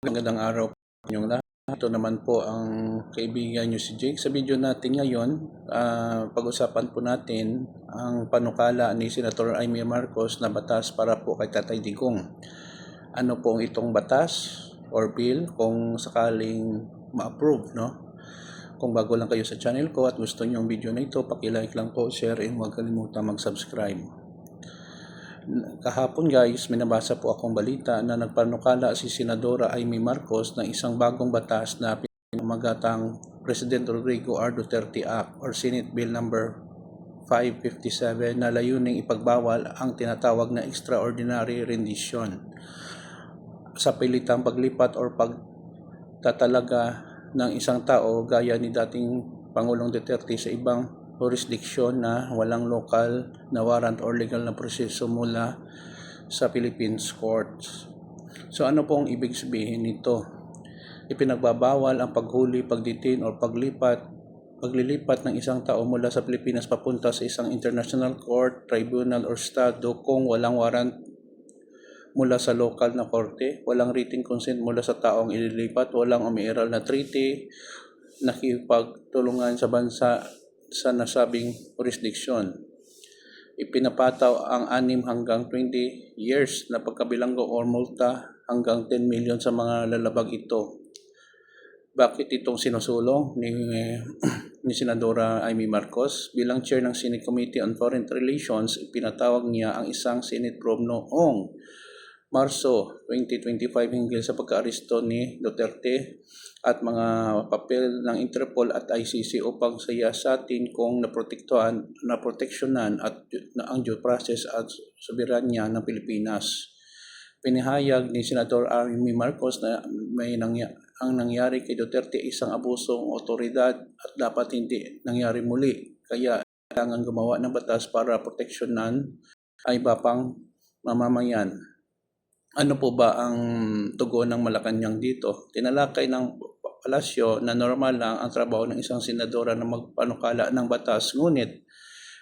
Magandang araw po inyong lahat. Ito naman po ang kaibigan nyo si Jake. Sa video natin ngayon, ah, pag-usapan po natin ang panukala ni Senator Amy Marcos na batas para po kay Tatay Digong. Ano po itong batas or bill kung sakaling ma-approve, no? Kung bago lang kayo sa channel ko at gusto niyo ang video na ito, paki-like lang po, share, and huwag kalimutan mag-subscribe. Kahapon guys, may nabasa po akong balita na nagpanukala si Senadora Amy Marcos ng isang bagong batas na pinamagatang President Rodrigo R. Duterte Act or Senate Bill number 557 na layuning ipagbawal ang tinatawag na extraordinary rendition sa pilitang paglipat or pagtatalaga ng isang tao gaya ni dating Pangulong Duterte sa ibang jurisdiction na walang lokal na warrant or legal na proseso mula sa Philippines courts. So ano po ang ibig sabihin nito? Ipinagbabawal ang paghuli, pagdetain or paglipat paglilipat ng isang tao mula sa Pilipinas papunta sa isang international court, tribunal or estado kung walang warrant mula sa lokal na korte, walang written consent mula sa taong ililipat, walang umiiral na treaty, nakipagtulungan sa bansa sa nasabing jurisdiction. Ipinapataw ang 6 hanggang 20 years na pagkabilanggo or multa hanggang 10 million sa mga lalabag ito. Bakit itong sinusulong ni, ni Senadora Amy Marcos? Bilang chair ng Senate Committee on Foreign Relations, ipinatawag niya ang isang Senate probe noong Marso 2025 hinggil sa pagkaaresto ni Duterte at mga papel ng Interpol at ICC upang sayasatin kung naprotektuhan, naproteksyonan at na ang due process at soberanya ng Pilipinas. Pinahayag ni Senator Amy Marcos na may nangya, ang nangyari kay Duterte isang abusong otoridad at dapat hindi nangyari muli. Kaya kailangan gumawa ng batas para proteksyonan ay iba pang mamamayan. Ano po ba ang tugon ng Malacanang dito? Tinalakay ng palasyo na normal lang ang trabaho ng isang senadora na magpanukala ng batas, ngunit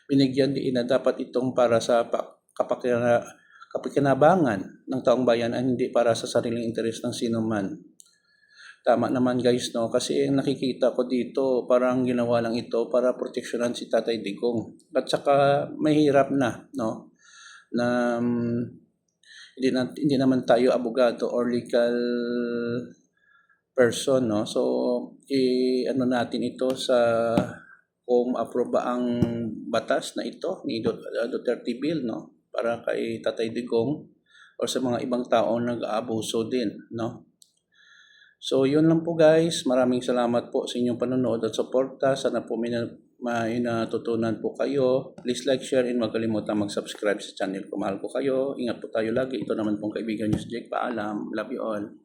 binigyan din na dapat itong para sa pa- kapakina, kapakinabangan ng taong bayan at hindi para sa sariling interes ng sino man. Tama naman guys, no? Kasi ang nakikita ko dito, parang ginawa lang ito para proteksyonan si Tatay Digong. At saka mahirap na, no? Na um, hindi, na, hindi naman tayo abogado or legal person, no? So, i ano natin ito sa kung approve ang batas na ito ni uh, Duterte Bill, no? Para kay Tatay Digong or sa mga ibang taong nag-aabuso din, no? So, yun lang po guys. Maraming salamat po sa inyong panonood at suporta. Sana po may, na, may natutunan po kayo. Please like, share, and huwag kalimutan mag-subscribe sa channel ko. Mahal ko kayo. Ingat po tayo lagi. Ito naman pong kaibigan nyo si Jake. Paalam. Love you all.